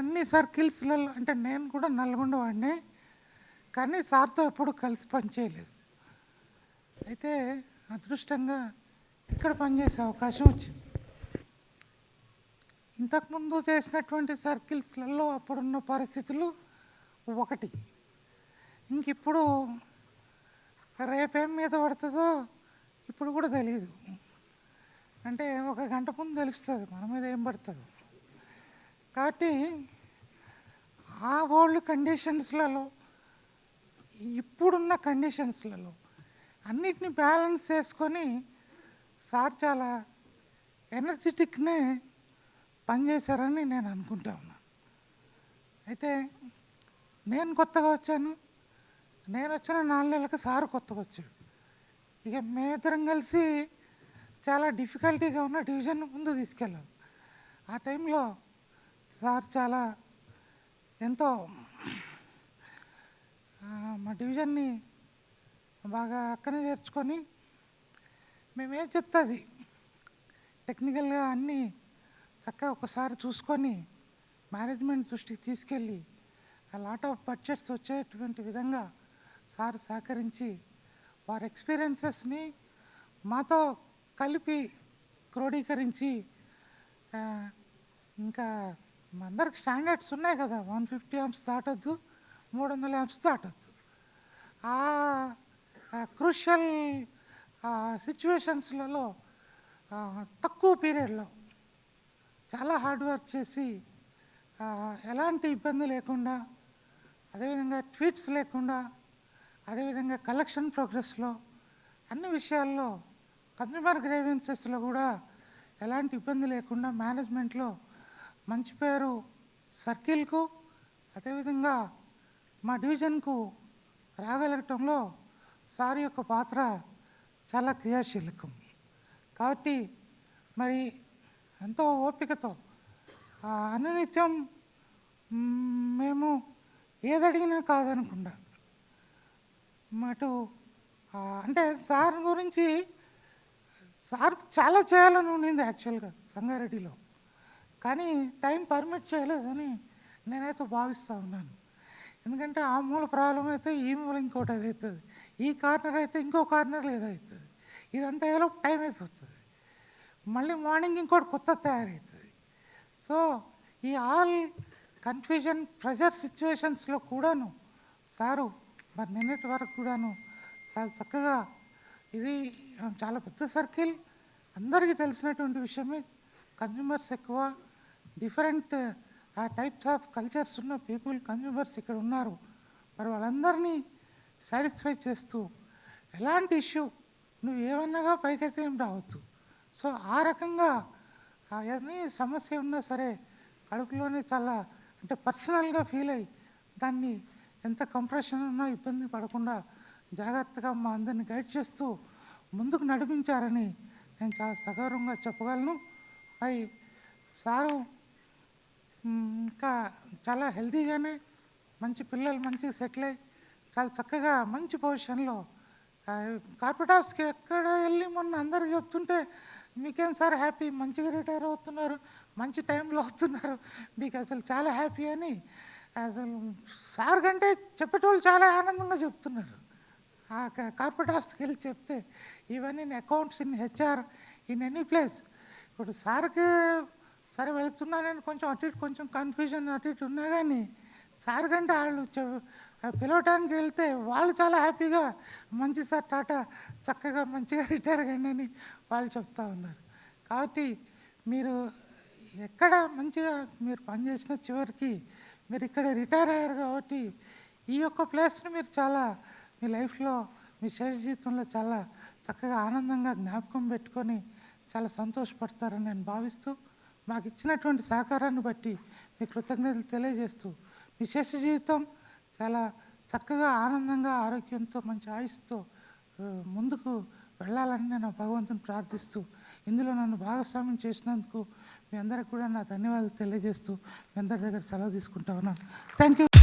అన్ని సర్కిల్స్లలో అంటే నేను కూడా నల్గొండ వాడినే కానీ సార్తో ఎప్పుడు కలిసి పనిచేయలేదు అయితే అదృష్టంగా ఇక్కడ పనిచేసే అవకాశం వచ్చింది. ఇంతకుముందు చేసినటువంటి సర్కిల్స్లలో అప్పుడున్న పరిస్థితులు ఒకటి. ఇంక ఇప్పుడు రేపేం మీద పడుతుందో ఇప్పుడు కూడా తెలియదు అంటే ఒక గంట ముందు తెలుస్తుంది మన మీద ఏం పడుతుందో. కాబట్టి ఆ ఓల్డ్ కండిషన్స్లలో ఇప్పుడున్న కండిషన్స్లలో అన్నిటిని బ్యాలెన్స్ చేసుకొని సార్ చాలా ఎనర్జెటిక్నే పనిచేశారని నేను అనుకుంటా ఉన్నాను అయితే నేను కొత్తగా వచ్చాను. నేను వచ్చిన నాలుగు నెలలకు సార్ కొత్తగా వచ్చాడు. ఇక మేమిద్దరం కలిసి చాలా డిఫికల్టీగా ఉన్న డివిజన్ ముందు తీసుకెళ్ళాం. ఆ టైంలో సార్ చాలా ఎంతో మా డివిజన్ని బాగా అక్కనే చేర్చుకొని మేమేం చెప్తుంది? టెక్నికల్గా అన్నీ చక్కగా ఒకసారి చూసుకొని మేనేజ్మెంట్ దృష్టికి తీసుకెళ్ళి ఆ లాట్ ఆఫ్ బడ్జెట్స్ వచ్చేటువంటి విధంగా సార్ సహకరించి వారి ఎక్స్పీరియన్సెస్ని మాతో కలిపి క్రోడీకరించి ఇంకా అందరికి స్టాండర్డ్స్ ఉన్నాయి కదా. వన్ ఫిఫ్టీ యామ్స్ దాటొద్దు మూడు వందల అంప్స్ దాటొద్దు. ఆ క్రూషల్ సిచ్యువేషన్స్లలో తక్కువ పీరియడ్లో చాలా హార్డ్ వర్క్ చేసి ఎలాంటి ఇబ్బంది లేకుండా అదేవిధంగా ట్వీట్స్ లేకుండా అదేవిధంగా కలెక్షన్ ప్రోగ్రెస్లో అన్ని విషయాల్లో కన్జ్యూమర్ గ్రేవెన్సెస్లో కూడా ఎలాంటి ఇబ్బంది లేకుండా మేనేజ్మెంట్లో మంచి పేరు సర్కిల్కు అదేవిధంగా మా డివిజన్కు రాగలగటంలో సార్ యొక్క పాత్ర చాలా క్రియాశీలకం. కాబట్టి మరి ఎంతో ఓపికతో ఆ అనునిత్యం మేము ఏదడిగినా కాదనకుండా అటు అంటే సార్ గురించి సార్ చాలా చేయాలని ఉండింది యాక్చువల్గా సంగారెడ్డిలో. కానీ టైం పర్మిట్ చేయలేదని నేనైతే భావిస్తూ ఉన్నాను. ఎందుకంటే ఆ మూల ప్రాబ్లం అయితే ఈ మూల ఇంకోటి అది అవుతుంది ఈ కార్నర్ అయితే ఇంకో కార్నర్ ఏదో అవుతుంది ఇదంతా ఏదో టైం అయిపోతుంది. మళ్ళీ మార్నింగ్ ఇంకోటి కొత్త తయారవుతుంది సో ఈ ఆల్ కన్ఫ్యూజన్ ప్రెజర్ సిచ్యువేషన్స్లో కూడాను సారు మరి నిన్నటి వరకు కూడాను చాలా చక్కగా ఇది చాలా పెద్ద సర్కిల్. అందరికీ తెలిసినటువంటి విషయమే. కన్జ్యూమర్స్ ఎక్కువ డిఫరెంట్ టైప్స్ ఆఫ్ కల్చర్స్ ఉన్న పీపుల్ కన్జ్యూమర్స్ ఇక్కడ ఉన్నారు. మరి వాళ్ళందరినీ సాటిస్ఫై చేస్తూ ఎలాంటి ఇష్యూ నువ్వు ఏమన్నాగా పైకైతే ఏం రావద్దు. సో ఆ రకంగా అవన్నీ ఎన్ని సమస్య ఉన్నా సరే కడుపులోనే చాలా అంటే పర్సనల్గా ఫీల్ అయ్యి దాన్ని ఎంత కంప్రెషన్ ఉన్నా ఇబ్బంది పడకుండా జాగ్రత్తగా మా అందరిని గైడ్ చేస్తూ ముందుకు నడిపించారని నేను చాలా సగౌరవంగా చెప్పగలను. అవి సారు ఇంకా చాలా హెల్తీగానే మంచి పిల్లలు మంచిగా సెటిల్ అయ్యి చాలా చక్కగా మంచి పొజిషన్లో కార్పొరేట్ ఆఫీస్కి ఎక్కడ వెళ్ళి మొన్న అందరికి చెప్తుంటే మీకేం సార్ హ్యాపీ? మంచిగా రిటైర్ అవుతున్నారు మంచి టైంలో అవుతున్నారు మీకు అసలు చాలా హ్యాపీ అని అసలు సార్ కంటే చెప్పేటోళ్ళు చాలా ఆనందంగా చెప్తున్నారు. ఆ కార్పొరేట్ ఆఫీస్కి వెళ్ళి చెప్తే ఇవన్నీ in accounts in HR in any place. ఇప్పుడు సార్కి సరే వెళ్తున్నానని కొంచెం అటు ఇటు కొంచెం కన్ఫ్యూజన్ అటు ఇటు ఉన్నా కానీ సార్ కంటే వాళ్ళు పిలవటానికి వెళ్తే వాళ్ళు చాలా హ్యాపీగా మంచి సార్ టాటా చక్కగా మంచిగా రిటైర్ కండి అని వాళ్ళు చెప్తా ఉన్నారు. కాబట్టి మీరు ఎక్కడ మంచిగా మీరు పనిచేసిన చివరికి మీరు ఇక్కడ రిటైర్ అయ్యారు కాబట్టి ఈ యొక్క ప్లేస్ని మీరు చాలా మీ లైఫ్లో మీ శేష జీవితంలో చాలా చక్కగా ఆనందంగా జ్ఞాపకం పెట్టుకొని చాలా సంతోషపడతారని నేను భావిస్తూ మాకు ఇచ్చినటువంటి సహకారాన్ని బట్టి మీ కృతజ్ఞతలు తెలియజేస్తూ మీ శేష జీవితం చాలా చక్కగా ఆనందంగా ఆరోగ్యంతో మంచి ఆయుస్తో ముందుకు వెళ్ళాలని నేను భగవంతుని ప్రార్థిస్తూ ఇందులో నన్ను భాగస్వామ్యం చేసినందుకు మీ అందరికి కూడా నా ధన్యవాదాలు తెలియజేస్తూ మీ అందరి దగ్గర సెలవు తీసుకుంటా ఉన్నాను. Thank you